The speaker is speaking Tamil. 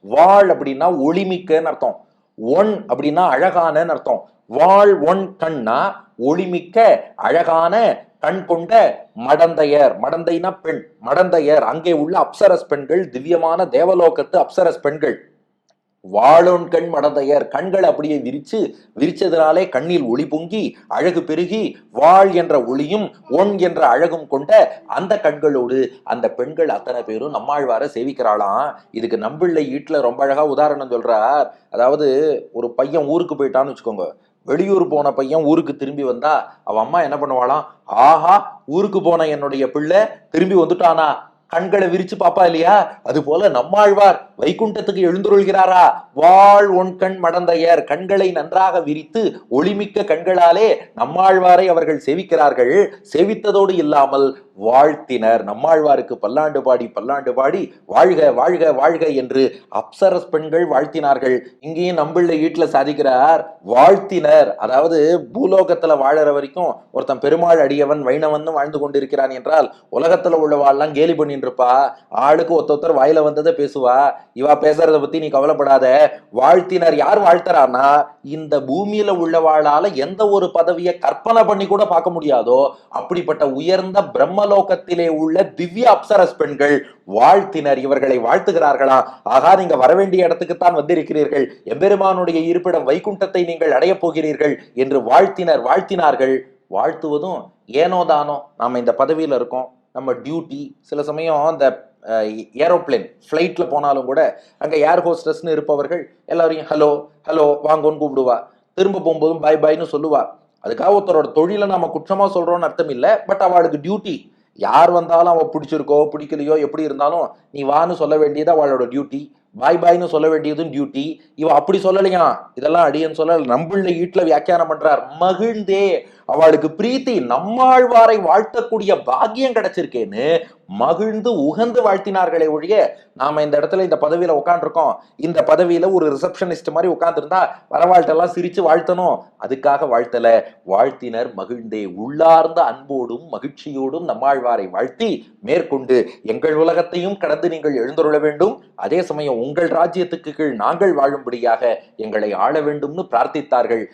வாழ் அப்படின்னா ஒளிமிக்கன்னு அர்த்தம். ஒன் அப்படின்னா அழகானன்னு அர்த்தம். வாழ் ஒன் கண்ணா ஒளிமிக்க அழகான கண் கொண்ட மடந்தையர். மடந்தைனா பெண். மடந்தையர். அங்கே உள்ள அப்சரஸ் பெண்கள் திவ்யமான தேவலோகத்து அப்சரஸ் பெண்கள். வாழும் கண் மடந்தையர் கண்கள் அப்படியே விரிச்சு விரிச்சதினாலே கண்ணில் ஒளி பொங்கி அழகு பெருகி வாழ் என்ற ஒளியும் ஒன் என்ற அழகும் கொண்ட அந்த கண்களோடு அந்த பெண்கள் அத்தனை பேரும் நம்மாழ்வார சேவிக்கிறாளாம். இதுக்கு நம்பிள்ளை வீட்டில் ரொம்ப அழகா உதாரணம் சொல்றார். அதாவது ஒரு பையன் ஊருக்கு போயிட்டான்னு வச்சுக்கோங்க. வெளியூர் போன பையன் ஊருக்கு திரும்பி வந்தா அவ அம்மா என்ன பண்ணுவாளாம்? ஆஹா ஊருக்கு போன என்னுடைய பிள்ளை திரும்பி வந்துட்டானா? கண்களை விரிச்சு பாப்பா இல்லையா? அது போல நம்மாழ்வார் வைகுண்டத்துக்கு எழுந்துருள்கிறாரா? வாழ் ஒன் கண் மடந்தையர். கண்களை நன்றாக விரித்து ஒளிமிக்க கண்களாலே நம்மாழ்வாரை அவர்கள் சேவிக்கிறார்கள். சேவித்ததோடு இல்லாமல் வாழ்த்தினர். நம்மாழ்வாருக்கு பல்லாண்டு பாடி பல்லாண்டு பாடி வாழ்க வாழ்க வாழ்க என்று அப்சரஸ் பெண்கள் வாழ்த்தினார்கள். இங்கேயும் நம்பிள்ளை வீட்டுல சாதிக்கிறார். வாழ்த்தினர். அதாவது பூலோகத்துல வாழற வரைக்கும் ஒருத்தன் பெருமாள் அடியவன் வைணவன் வாழ்ந்து கொண்டிருக்கிறான் என்றால் உலகத்துல உள்ளவாள்லாம் கேலி பண்ணிட்டு இருப்பா. ஆளுக்கு ஒருத்த வாயில வந்ததை பேசுவா. இவா பேசுறத பத்தி நீ கவலைப்படாத. வாழ்த்தினர் யார் வாழ்த்துறான்னா இந்த பூமியில உள்ளவாளால எந்த ஒரு பதவியை கற்பனை பண்ணி கூட பார்க்க முடியாதோ அப்படிப்பட்ட உயர்ந்த பிரம்மலோகத்திலே உள்ள திவ்ய அப்சரஸ் பெண்கள் வாழ்த்தினர் இவர்களை வாழ்த்துகிறார்களா? ஆகா நீங்க வரவேண்டிய இடத்துக்குத்தான் வந்திருக்கிறீர்கள். எம்பெருமானுடைய இருப்பிடம் வைகுண்டத்தை நீங்கள் அடையப் போகிறீர்கள் என்று வாழ்த்தினர் வாழ்த்தினார்கள். வாழ்த்துவதும் ஏனோ தானோ நாம இந்த பதவியில இருக்கோம். நம்ம டியூட்டி சில சமயம் அந்த ஏரோப்ளேன் ஃப்ளைட்டில் போனாலும் கூட அங்கே ஏர் ஹோஸ்டஸ்னு இருப்பவர்கள் எல்லாரையும் ஹலோ ஹலோ வாங்கோன்னு கூப்பிடுவா. திரும்ப போகும்போதும் பாய் பாய்னு சொல்லுவா. அதுக்காக ஒருத்தரோட தொழிலை நம்ம குற்றமாக சொல்கிறோன்னு அர்த்தம் இல்லை பட் அவளுக்கு டியூட்டி யார் வந்தாலும் அவள் பிடிச்சிருக்கோ பிடிக்கலையோ எப்படி இருந்தாலும் நீ வான்னு சொல்ல வேண்டியது அவளோட டியூட்டி பாய் பாய்னு சொல்ல வேண்டியதும் டியூட்டி இவ அப்படி சொல்லலையா? இதெல்லாம் அடியன்னு சொல்ல நம்மள வீட்டுல வியாக்கியானம் பண்றார். மகிழ்ந்தே அவளுக்கு பிரீத்தி நம்மாழ்வாரை வாழ்த்தக்கூடிய பாக்கியம் கிடைச்சிருக்கேன்னு மகிழ்ந்து உகந்து வாழ்த்தினார்களே ஒழிய நாம இந்த இடத்துல இந்த பதவியில உட்காந்துருக்கோம் இந்த பதவியில ஒரு ரிசப்ஷனிஸ்ட் மாதிரி உட்காந்துருந்தா வரவாழ்த்தெல்லாம் சிரிச்சு வாழ்த்தணும். அதுக்காக வாழ்த்தல. வாழ்த்தினர் மகிழ்ந்தே உள்ளார்ந்த அன்போடும் மகிழ்ச்சியோடும் நம்மாழ்வாரை வாழ்த்தி மேற்கொண்டு எங்கள் உலகத்தையும் கடந்து நீங்கள் எழுந்தருள வேண்டும். அதே சமயம் உங்கள் ராஜ்யத்துக்கு கீழ் நாங்கள் வாழும்படியாக எங்களை ஆள வேண்டும்னு பிரார்த்தித்தார்கள்.